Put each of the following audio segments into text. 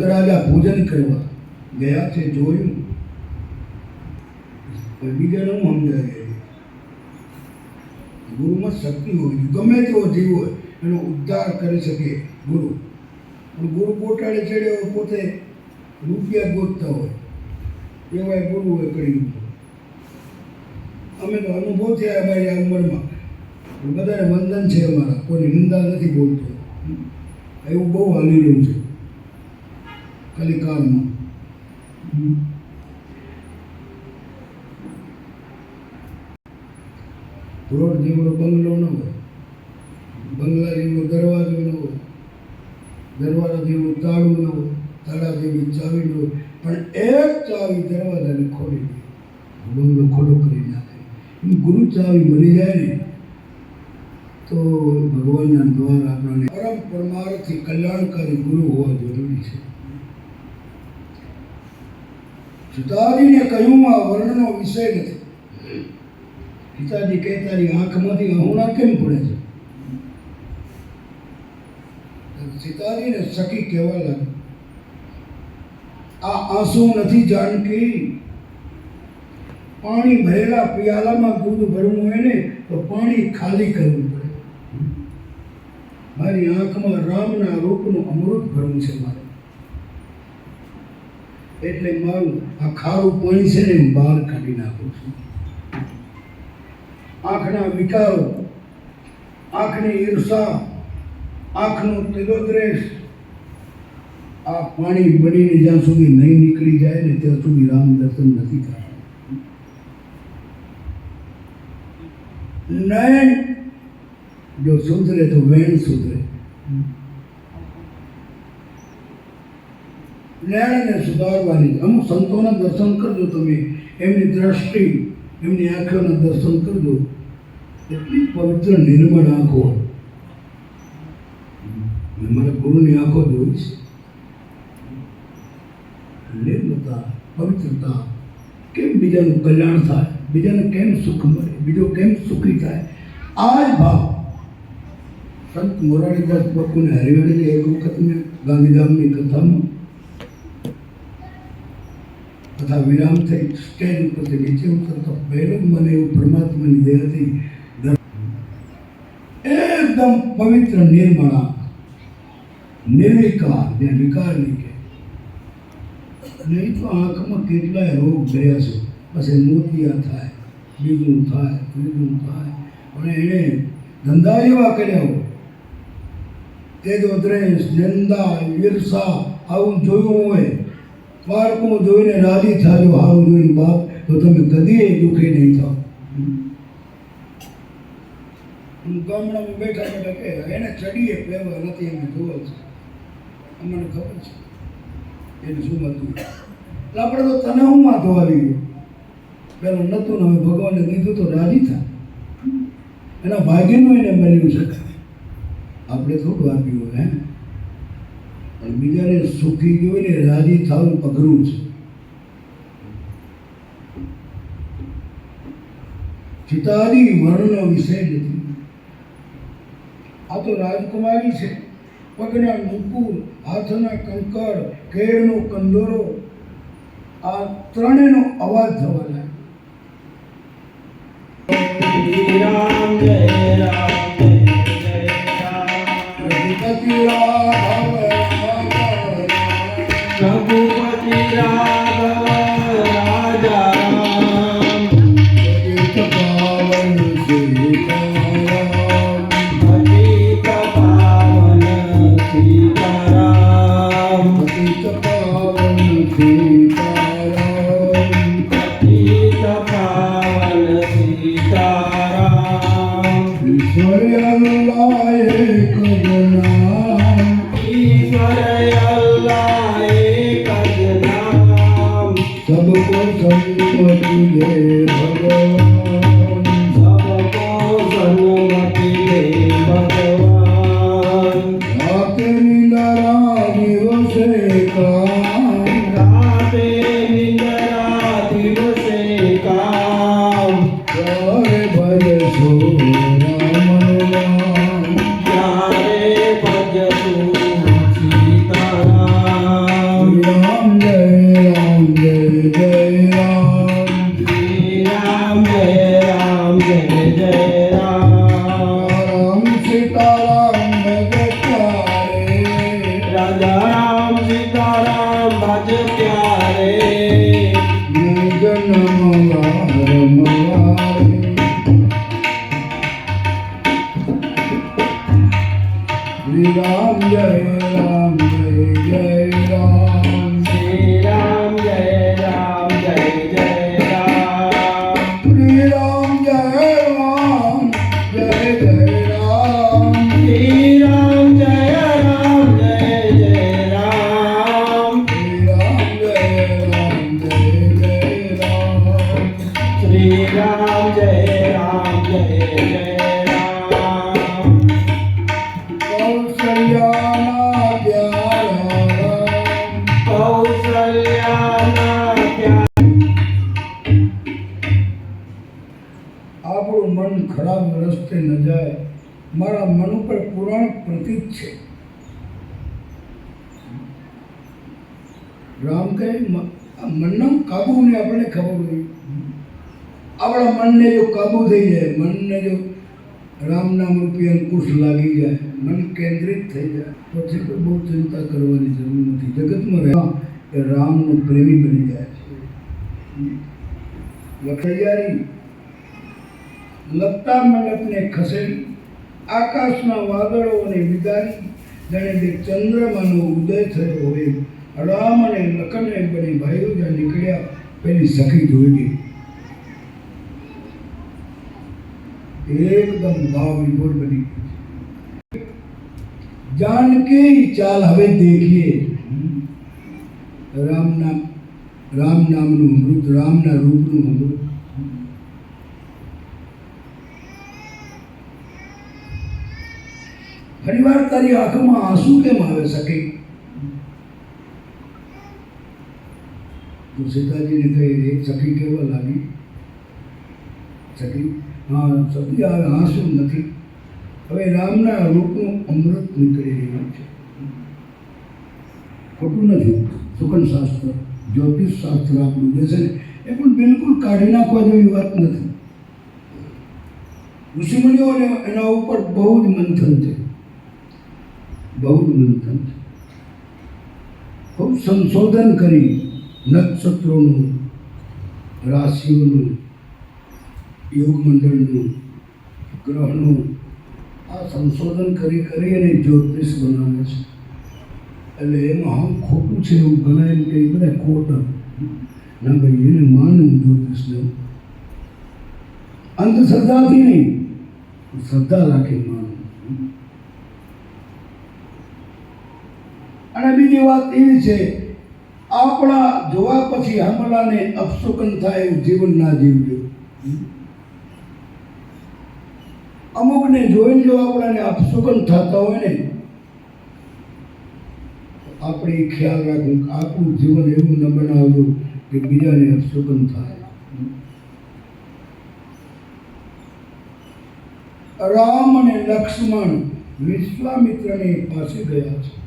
રાજા ભોજન કરવા ગયા છે જોયું. બીજા હું સમજાય. ગુરુમાં શક્તિ હોવી ગમે તેવો જીવ હોય, એનો ઉદ્ધાર કરી શકે ગુરુ. પણ ગુરુ પોટાળે ચડ્યો હોય, પોતે રૂપિયા ગોતતા હોય. એવાય ગુરુ હોય કરી અમે તો અનુભવ થયા અમારી આ ઉંમરમાં. બધાને વંદન છે અમારા. કોઈ નિંદા નથી બોલતો. એવું બહુ હાલી રહ્યું છે. કલિકાળમાં રોડ જેવડો બંગલો ન હોય, બંગલા જેવો દરવાજો ન હોય, દરવાજા જેવું તાળું ન હોય, તાળા જેવી ચાવી ન હોય, પણ એક ચાવી દરવાજાને ખોલી દે. બંગલો ખોલો કરી નાખે. ગુરુ ચાવી મળી જાય ને તો ભગવાનના દ્વાર આપણને પરમ પરમાર્થથી કલ્યાણકારી ગુરુ હોવા જરૂરી છે. પિતાજીને કહ્યું આ વર્ણનો વિષય નથી. પિતાજી કહે તારી આંખમાંથી અહુણા કેમ પડે છે. સીતાજીને સખી કહેવા લાગી. આ આંસુ નથી જાનકી. પાણી ભરેલા પિયાલામાં દૂધ ભરવું હોય ને તો પાણી ખાલી કરવું પડે. મારી આંખમાં રામના રૂપનું અમૃત ભરવું છે મારે. એટલે મારું આ ખારું પાણી છે ને બહાર કાઢી નાખું છું. આંખના વિકારો, આંખની ઈર્ષા, આંખનો તિલોદ્રેશ, આ પાણી બનીને જ્યાં સુધી નહીં નીકળી જાય ને ત્યાં સુધી રામ દર્શન નથી થતા નયન જો સુધરે તો વેણ સુધરે. નયનને સુધારવાની અમુક સંતોના દર્શન કરજો તમે. એમની દ્રષ્ટિ, એમની આંખોના દર્શન કરજો. એટલી પવિત્ર નિર્મળ આંખો મારા ગુરુની આંખો જોઈ છે. નિર્મળતા, પવિત્રતા. કેમ બીજાનું કલ્યાણ થાય? બીજાને કેમ સુખ મળે? બીજો કેમ સુખી થાય? આ જ ભાવ. સંત મોરારીદાસ બાપુને હરિવાણીની એક વખત મેં ગાંધીધામની કથામાં તથા વિરામ થઈ, સ્ટેજ ઉપરથી નીચે ઉતરતો પહેલો મને એવું પરમાત્માની દેહથી એકદમ પવિત્ર નિર્મળા, નિર્વિકાર જે વિકાર નહીં કે. નહીં તો આંખમાં કેટલાય રોગ ગયા છે. પછી મોતિયા થાય, બીજું થાય, ત્રીજું થાય. પણ એણે ધંધા એવા કર્યા હોય. તેજો દ્રેશ નિંદા, ઈર્ષા, આવું જોયું હોય બાળકો જોઈને રાજી થાજો, હારું જોઈને બાપ, તો તમે કદીએ દુઃખી નહીં થાવ. ગામડામાં બેઠા બેઠા કે, એને ચડીએ પહેવા નથી, એને જોવે છે. અમને ખબર છે. એને શું હતું એટલે આપણે તો તને હું વાંધો આવી ગયો. પેલું નહોતું ને હવે ભગવાને દીધું તો રાજી થાય એના ભાગ્યનું એને મળ્યું છે આપણે થોડું આપ્યું હે? પણ બીજાને સુખી જોઈને રાજી થવું અઘરું છે. પિતાજી વર્ણનો વિષય નથી. આ તો રાજકુમારી છે. પગના નુકુર હાથના કંકર કેળનો કંદોરો, આ ત્રણેયનો અવાજ થવા રામ. सबको संपत्ति दे भगवान सबको सन्मति दे भगवान रात निंदरा दिवसे काम राते निंदरा दिवसे काम करे भज सो Deus. મારા પણ પુરાણ પ્રતીક છે. રામ કહે મનનો કાબુને આપણને ખબર હોય. આપણા મનને જો કાબુ થઈ જાય, મનને જો રામ નામ રૂપી અંકુશ લાગી જાય, મન કેન્દ્રિત થઈ જાય, પછી તો બહુ ચિંતા કરવાની જરૂર નથી. જગતમાં રહેવા એ રામનો પ્રેમી બની જાય છે. તૈયારી લગતા મંડપને ખસેડી આકાશના વાદળોને વિદારી, જાણે કે ચંદ્રમાનો ઉદય થયો હોય. રામ અને લખનને બને ભાઈઓ જ્યાં નીકળ્યા, પેલી સખી જોઈ એકદમ ભાવ વિભોર બની. જાનકી ચાલ હવે દેખીએ. રામ નામ રામ નામનું અમૃત, રામના રૂપનું અમૃત. ફરીવાર તારી આંખમાં આંસુ કેમ આવે સખી તો સીતાજીને કહી એક સખી કેવા લાગી? સખી હા સખી આવે આંસુ નથી. હવે રામના રૂપનું અમૃત નીકળી રહ્યું છે. ખોટું નથી. સુકન શાસ્ત્ર જ્યોતિષ શાસ્ત્ર આપણું જે છે ને, એ પણ બિલકુલ કાઢી નાખવા જેવી વાત નથી. ઋષિમુનિઓને એના ઉપર બહુ જ મંથન છે બહુ મંથન ખૂબ સંશોધન કરી નક્ષત્રોનું, રાશિઓનું યોગ મંડળનું ગ્રહનું આ સંશોધન કરી કરી અને જ્યોતિષ બનાવે છે. એટલે એમાં હમ ખોટું છે એવું ઘણા એમ કે બધા ખોટા ના ભાઈ, એને માનું જ્યોતિષને અંધશ્રદ્ધાથી નહીં શ્રદ્ધા રાખી માનવું. અને બીજી વાત એવી છે, આપણા જોવા પછી હમલાને અપશુકન થાય એવું જીવન ના જીવજો. અમુકને જોઈને જો આપણાને અપશુકન થતા હોય ને આપણે ખ્યાલ રાખવું આપણું જીવન એવું ન બનાવવું કે બીજાને અપશુકન થાય. રામ અને લક્ષ્મણ વિશ્વામિત્રની પાસે ગયા છે.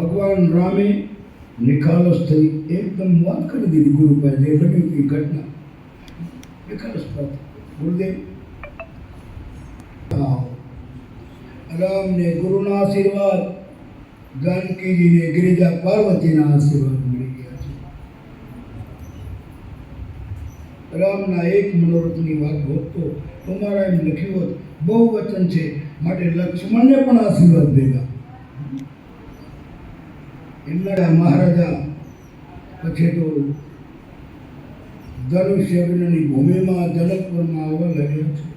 ભગવાન રામે નિખાલસ થઈ એકદમ વાત કરી દીધી ગુરુ પાસે જે બન્યું એ ઘટના. નિખાલસ પ્રાપ્ત ગુરુદેવ. રામને ગુરુના આશીર્વાદ, જાનકીજીને ગિરિજા પાર્વતીના આશીર્વાદ મળી ગયા છે. રામના એક મનોરથની વાત હોત તમારા એમ લખ્યું હોત બહુ વચન છે, માટે લક્ષ્મણને પણ આશીર્વાદ ભેગા એમના મહારાજા પછી તો ધનુષ ભૂમિમાં જનકપુરમાં આવવા લાગ્યો છે.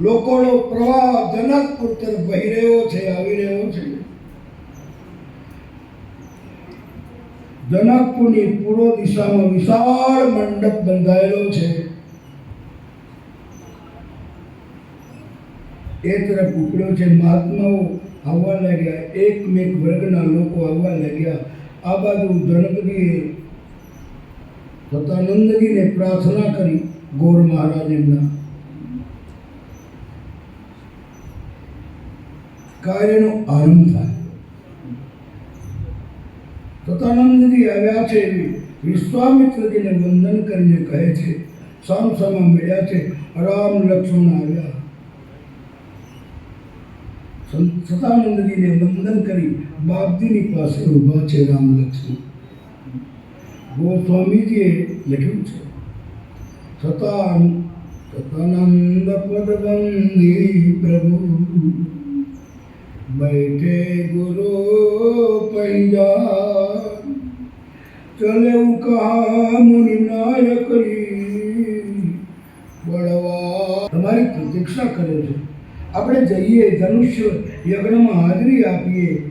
લોકોનો પ્રવાહ જનકપુર તરફ વહી રહ્યો છે, આવી રહ્યો છે. જનકપુરની પૂર્વ દિશામાં વિશાળ મંડપ બંધાયેલો છે. એ તરફ ઉપડ્યો છે મહાત્માઓ આવવા લાગ્યા. એકમેક વર્ગના લોકો આવવા લાગ્યા. આ બાજુ જનકજીએ સતાનંદજીને પ્રાર્થના કરી ગોર મહારાજ એમના કાર્યનો આરંભ થાય. સતાનંદજી આવ્યા છે વિશ્વામિત્રજીને વંદન કરીને કહે છે. સામ સામા મળ્યા છે. રામ લક્ષ્મણ આવ્યા. સં- સતાનંદજીને વંદન કરી બાપજીની પાસે ઊભા છે રામ લક્ષ્મણ ગોસ્વામીજીએ લખ્યું છે સતાન સતાનંદ પદવંદી પ્રભુ बैठे गुरु पंजाब चले कहा मुनि नायक બળવા તમારી પ્રતીક્ષા કરે છે આપણે જઈએ ધનુષ્ય યજ્ઞમાં હાજરી આપીએ.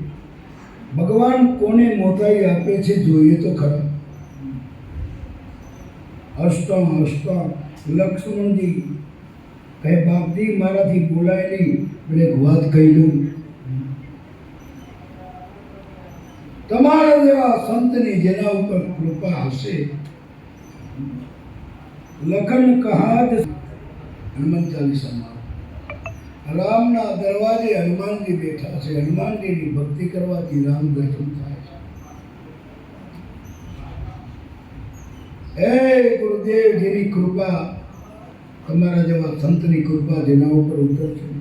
ભગવાન કોને મોટાઈ આપે છે જોઈએ તો ખરા. હસતા હસતા લક્ષ્મણજી કહે બાપજી, મારાથી બોલાયેલી એક વાત કહી દઉં. તમારા જેવા સંતની જેના ઉપર કૃપા હશે. લખન કહાદ હનુમાન ચાલીસામાં. રામના દરવાજે હનુમાનજી બેઠા છે. હનુમાનજીની ભક્તિ કરવાથી રામ દર્શન થાય છે. હે ગુરુદેવ, જેની કૃપા, તમારા જેવા સંતની કૃપા જેના ઉપર ઉતરશે.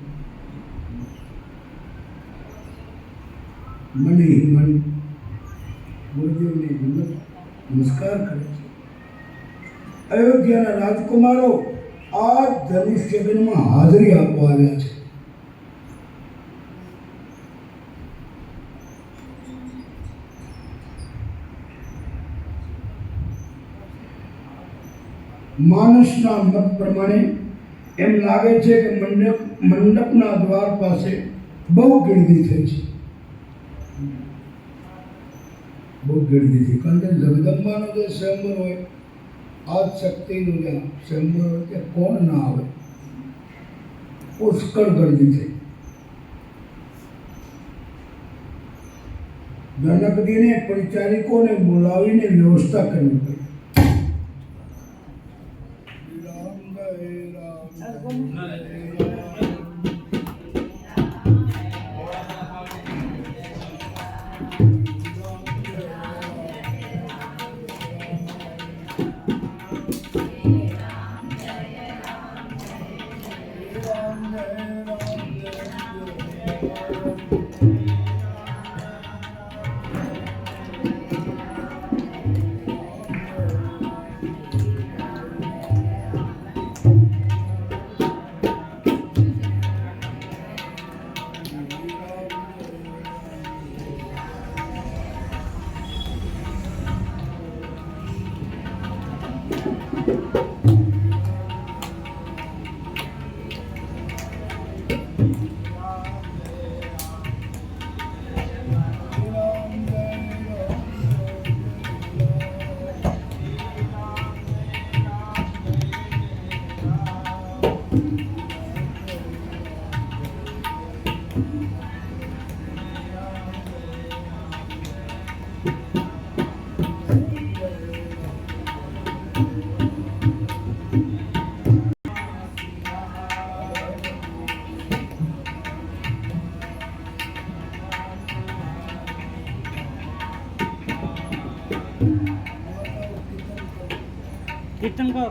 મને મન ગુરુદેવને નમસ્કાર કરે છે. અયોધ્યાના રાજકુમારો આ ધનુષ યજ્ઞમાં હાજરી આપવા આવ્યા છે. માણસના મત પ્રમાણે એમ લાગે છે કે મંડપ, મંડપના દ્વાર પાસે બહુ ગીર્દી થઈ છે. બહુ ગીર્દી થઈ કારણ કે જગદંબાનો જે સ્વયંવર હોય આજ શક્તિનું જે સ્વયંવર કે કોણ ના આવે પુષ્કળ ગરદી થઈ જનકજીને પરિચારિકોને બોલાવીને વ્યવસ્થા કરવી પડી રામ રામ. すげえ!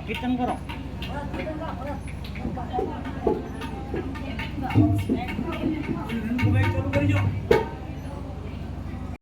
કીર્તન કરો. ચાલુ કરી